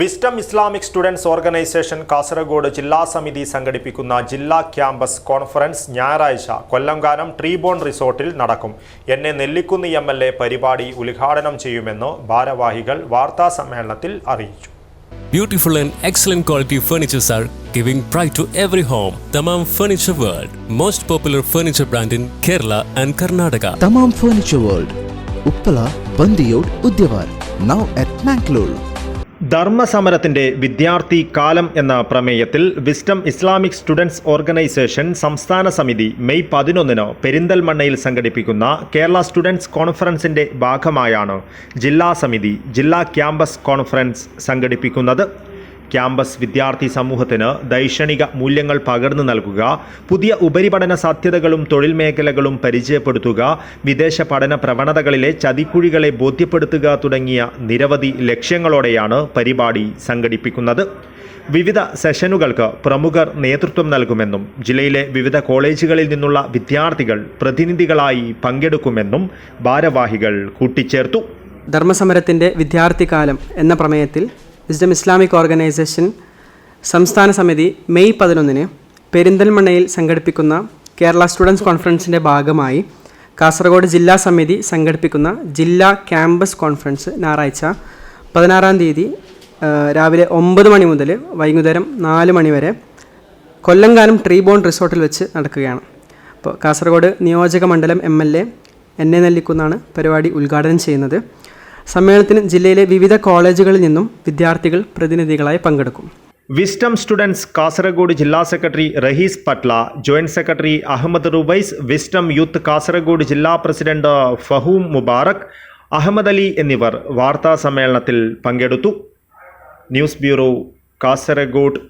Wisdom Islamic students organisation Kasaragod ജില്ലാ സമിതി സംഘടിപ്പിക്കുന്ന ജില്ലാ ക്യാമ്പസ് കോൺഫറൻസ് ഞായറാഴ്ച കൊല്ലംകാനം ട്രീബോൺ റിസോർട്ടിൽ നടക്കും. എൻ എ നെല്ലിക്കുന്ന് എം പരിപാടി ഉദ്ഘാടനം ചെയ്യുമെന്ന് ഭാരവാഹികൾ വാർത്താ സമ്മേളനത്തിൽ അറിയിച്ചു. Beautiful and excellent quality furnitures are giving to every home Thamam furniture world most popular furniture brand in Kerala and Karnataka Thamam furniture world Uppala Bandiyod Udyavar now at Mangalore ധർമ്മസമരത്തിന്റെ വിദ്യാർത്ഥി കാലം എന്ന പ്രമേയത്തിൽ വിസ്റ്റം ഇസ്ലാമിക് സ്റ്റുഡൻസ് ഓർഗനൈസേഷൻ സംസ്ഥാന സമിതി May പതിനൊന്നിന് പെരിന്തൽമണ്ണയിൽ സംഘടിപ്പിക്കുന്ന Kerala students കോൺഫറൻസിന്റെ ഭാഗമായാണ് ജില്ലാ സമിതി ജില്ലാ ക്യാമ്പസ് കോൺഫറൻസ് സംഘടിപ്പിക്കുന്നത്. ക്യാമ്പസ് വിദ്യാർത്ഥി സമൂഹത്തിന് ദൈക്ഷണിക മൂല്യങ്ങൾ പകർന്നു നൽകുക പുതിയ ഉപരിപഠന സാധ്യതകളും തൊഴിൽ മേഖലകളും പരിചയപ്പെടുത്തുക വിദേശ പഠന പ്രവണതകളിലെ ചതിക്കുഴികളെ ബോധ്യപ്പെടുത്തുക തുടങ്ങിയ നിരവധി ലക്ഷ്യങ്ങളോടെയാണ് പരിപാടി സംഘടിപ്പിക്കുന്നത്. വിവിധ സെഷനുകൾക്ക് പ്രമുഖർ നേതൃത്വം നൽകുമെന്നും ജില്ലയിലെ വിവിധ കോളേജുകളിൽ നിന്നുള്ള വിദ്യാർത്ഥികൾ പ്രതിനിധികളായി പങ്കെടുക്കുമെന്നും ഭാരവാഹികൾ കൂട്ടിച്ചേർത്തു. ധർമ്മസമരത്തിന്റെ വിദ്യാർത്ഥിക്കാലം എന്ന പ്രമേയത്തിൽ വിസ്ഡം ഇസ്ലാമിക് ഓർഗനൈസേഷൻ സംസ്ഥാന സമിതി മെയ് പതിനൊന്നിന് പെരിന്തൽമണ്ണയിൽ സംഘടിപ്പിക്കുന്ന കേരള സ്റ്റുഡൻസ് കോൺഫറൻസിന്റെ ഭാഗമായി കാസർഗോഡ് ജില്ലാ സമിതി സംഘടിപ്പിക്കുന്ന ജില്ലാ ക്യാമ്പസ് കോൺഫറൻസ് ഞായറാഴ്ച പതിനാറാം തീയതി രാവിലെ ഒമ്പത് മണി മുതൽ വൈകുന്നേരം നാല് മണി വരെ കൊല്ലങ്കാനം ട്രീബോൺ റിസോർട്ടിൽ വെച്ച് നടക്കുകയാണ്. അപ്പോൾ കാസർഗോഡ് നിയോജക മണ്ഡലം M L A N A നെല്ലിക്കുന്നാണ് പരിപാടി ഉദ്ഘാടനം ചെയ്യുന്നത്. സമ്മേളനത്തിന് ജില്ലയിലെ വിവിധ കോളേജുകളിൽ നിന്നും വിദ്യാർത്ഥികൾ പ്രതിനിധികളായി പങ്കെടുക്കും. വിസ്റ്റം സ്റ്റുഡൻസ് കാസർഗോഡ് ജില്ലാ secretary Rahees Patla joint secretary Ahammed Rubais Wisdom youth Kasaragod ജില്ലാ പ്രസിഡന്റ് ഫഹൂം മുബാറക് അഹമ്മദ് അലി എന്നിവർ വാർത്താ സമ്മേളനത്തിൽ പങ്കെടുത്തു. News bureau Kasaragod.